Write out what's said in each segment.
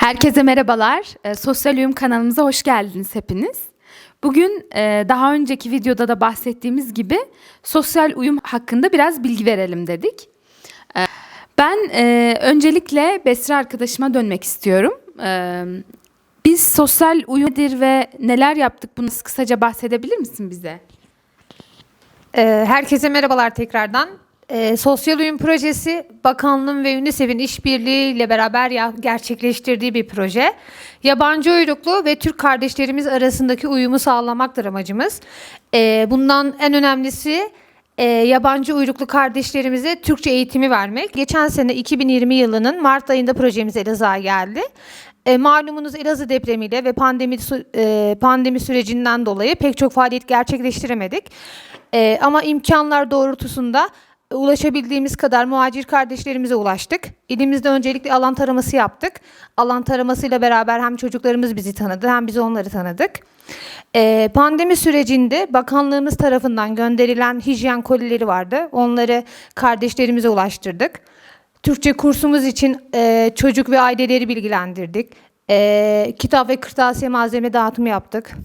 Herkese merhabalar. E, Sosyal Uyum kanalımıza hoş geldiniz hepiniz. Bugün e, daha önceki videoda da bahsettiğimiz gibi sosyal uyum hakkında biraz bilgi verelim dedik. E, ben e, öncelikle Besra arkadaşıma dönmek istiyorum. E, biz sosyal uyum nedir ve neler yaptık bunu kısaca bahsedebilir misin bize? Ee, Herkese merhabalar tekrardan. Ee, Sosyal Uyum Projesi Bakanlığın ve UNICEF'in işbirliğiyle beraber ya- gerçekleştirdiği bir proje. Yabancı uyruklu ve Türk kardeşlerimiz arasındaki uyumu sağlamaktır amacımız. Ee, bundan en önemlisi e, yabancı uyruklu kardeşlerimize Türkçe eğitimi vermek. Geçen sene 2020 yılının Mart ayında projemiz Elazığ'a geldi. E, malumunuz Elazığ depremiyle ve pandemi e, pandemi sürecinden dolayı pek çok faaliyet gerçekleştiremedik. E, ama imkanlar doğrultusunda e, ulaşabildiğimiz kadar muhacir kardeşlerimize ulaştık. İlimizde öncelikle alan taraması yaptık. Alan taramasıyla beraber hem çocuklarımız bizi tanıdı hem biz onları tanıdık. E, pandemi sürecinde bakanlığımız tarafından gönderilen hijyen kolileri vardı. Onları kardeşlerimize ulaştırdık. Türkçe kursumuz için e, çocuk ve aileleri bilgilendirdik. E, kitap ve kırtasiye malzeme dağıtımı yaptık.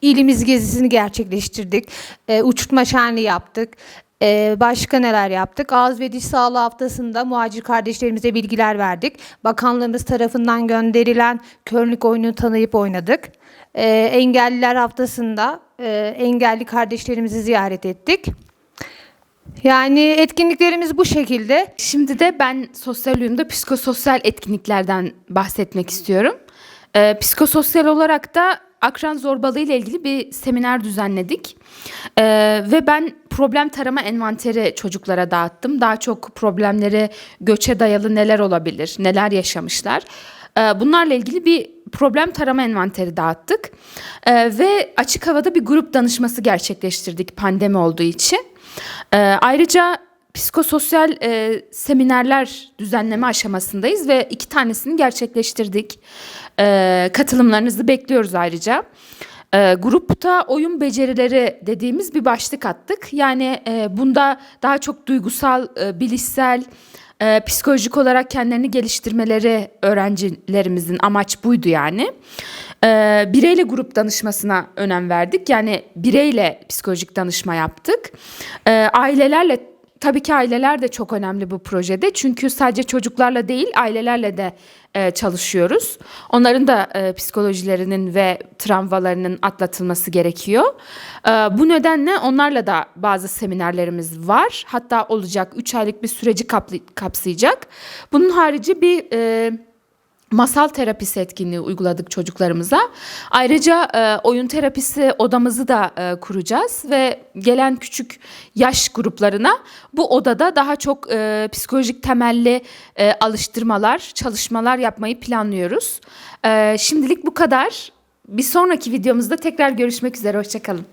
İlimiz gezisini gerçekleştirdik. E, uçurtma şenliği yaptık. E, başka neler yaptık? Ağız ve diş sağlığı haftasında muhacir kardeşlerimize bilgiler verdik. Bakanlığımız tarafından gönderilen körlük oyununu tanıyıp oynadık. E, engelliler haftasında e, engelli kardeşlerimizi ziyaret ettik. Yani etkinliklerimiz bu şekilde. Şimdi de ben sosyal uyumda psikososyal etkinliklerden bahsetmek istiyorum. Ee, psikososyal olarak da akran zorbalığı ile ilgili bir seminer düzenledik. Ee, ve ben problem tarama envanteri çocuklara dağıttım. Daha çok problemleri göçe dayalı neler olabilir, neler yaşamışlar. Ee, bunlarla ilgili bir problem tarama envanteri dağıttık. Ee, ve açık havada bir grup danışması gerçekleştirdik pandemi olduğu için. Ee, ayrıca psikososyal e, seminerler düzenleme aşamasındayız ve iki tanesini gerçekleştirdik. Katılımlarınızı bekliyoruz ayrıca. Ee, grupta oyun becerileri dediğimiz bir başlık attık. Yani e, bunda daha çok duygusal, e, bilişsel, e, psikolojik olarak kendilerini geliştirmeleri öğrencilerimizin amaç buydu yani. E, bireyle grup danışmasına önem verdik. Yani bireyle psikolojik danışma yaptık. E, ailelerle Tabii ki aileler de çok önemli bu projede. Çünkü sadece çocuklarla değil ailelerle de e, çalışıyoruz. Onların da e, psikolojilerinin ve travmalarının atlatılması gerekiyor. E, bu nedenle onlarla da bazı seminerlerimiz var. Hatta olacak 3 aylık bir süreci kapsayacak. Bunun harici bir... E, masal terapisi etkinliği uyguladık çocuklarımıza. Ayrıca e, oyun terapisi odamızı da e, kuracağız ve gelen küçük yaş gruplarına bu odada daha çok e, psikolojik temelli e, alıştırmalar, çalışmalar yapmayı planlıyoruz. E, şimdilik bu kadar. Bir sonraki videomuzda tekrar görüşmek üzere. Hoşçakalın.